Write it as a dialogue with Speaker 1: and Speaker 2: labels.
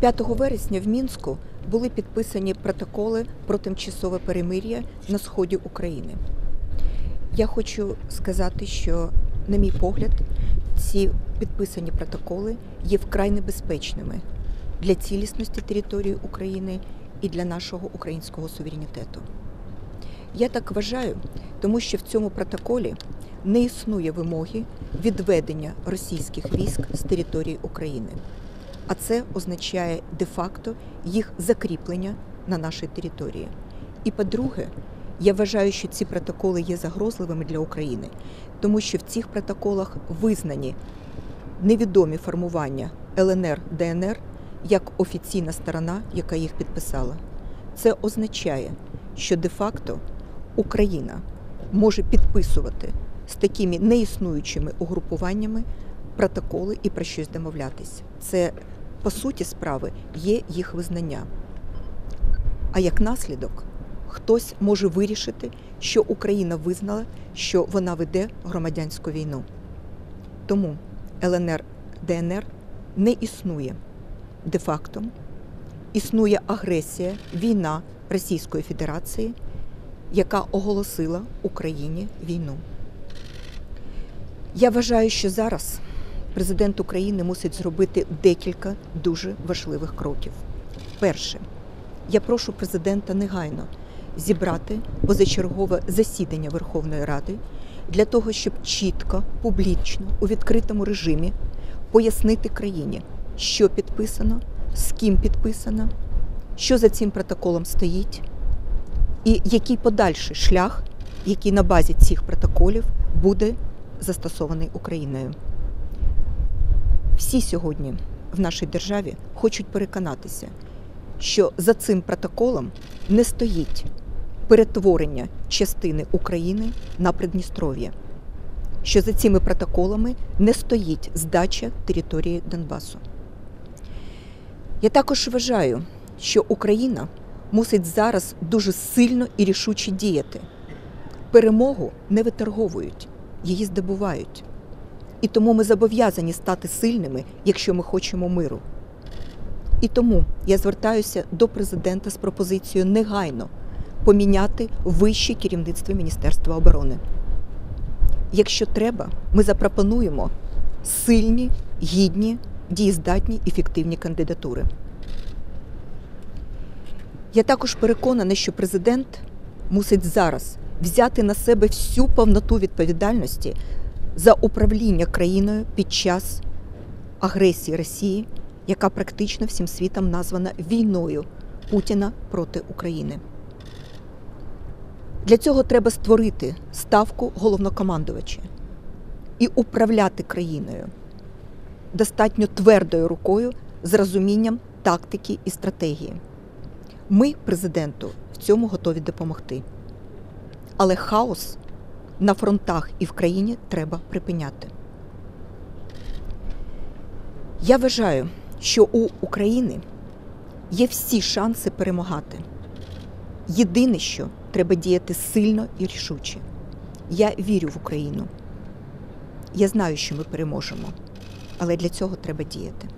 Speaker 1: 5 вересня в Мінську були підписані протоколи про тимчасове перемир'я на сході України. Я хочу сказати, що, на мій погляд, ці підписані протоколи є вкрай небезпечними для цілісності території України і для нашого українського суверенітету. Я так вважаю, тому що в цьому протоколі не існує вимоги відведення російських військ з території України. А це означає де-факто їх закріплення на нашій території. І по-друге, я вважаю, що ці протоколи є загрозливими для України, тому що в цих протоколах визнані невідомі формування ЛНР ДНР як офіційна сторона, яка їх підписала. Це означає, що де-факто Україна може підписувати з такими неіснуючими угрупуваннями протоколи і про щось домовлятися. Це по суті справи є їх визнання. А як наслідок, хтось може вирішити, що Україна визнала, що вона веде громадянську війну. Тому ЛНР ДНР не існує де-факто, існує агресія, війна Російської Федерації, яка оголосила Україні війну. Я вважаю, що зараз президент України мусить зробити декілька дуже важливих кроків. Перше, я прошу президента негайно зібрати позачергове засідання Верховної Ради для того, щоб чітко, публічно, у відкритому режимі пояснити країні, що підписано, з ким підписано, що за цим протоколом стоїть, і який подальший шлях, який на базі цих протоколів буде застосований Україною. Всі сьогодні в нашій державі хочуть переконатися, що за цим протоколом не стоїть перетворення частини України на Придністров'я, що за цими протоколами не стоїть здача території Донбасу. Я також вважаю, що Україна мусить зараз дуже сильно і рішуче діяти. Перемогу не виторговують, її здобувають. І тому ми зобов'язані стати сильними, якщо ми хочемо миру. І тому я звертаюся до президента з пропозицією негайно поміняти вище керівництво Міністерства оборони. Якщо треба, ми запропонуємо сильні, гідні, дієздатні ефективні кандидатури. Я також переконана, що президент мусить зараз взяти на себе всю повноту відповідальності за управління країною під час агресії Росії, яка практично всім світом названа війною Путіна проти України. Для цього треба створити ставку головнокомандувача і управляти країною достатньо твердою рукою з розумінням тактики і стратегії. Ми, президенту, в цьому готові допомогти. Але хаос на фронтах і в країні треба припиняти. Я вважаю, що у України є всі шанси перемагати. Єдине, що треба діяти сильно і рішуче. Я вірю в Україну. Я знаю, що ми переможемо, але для цього треба діяти.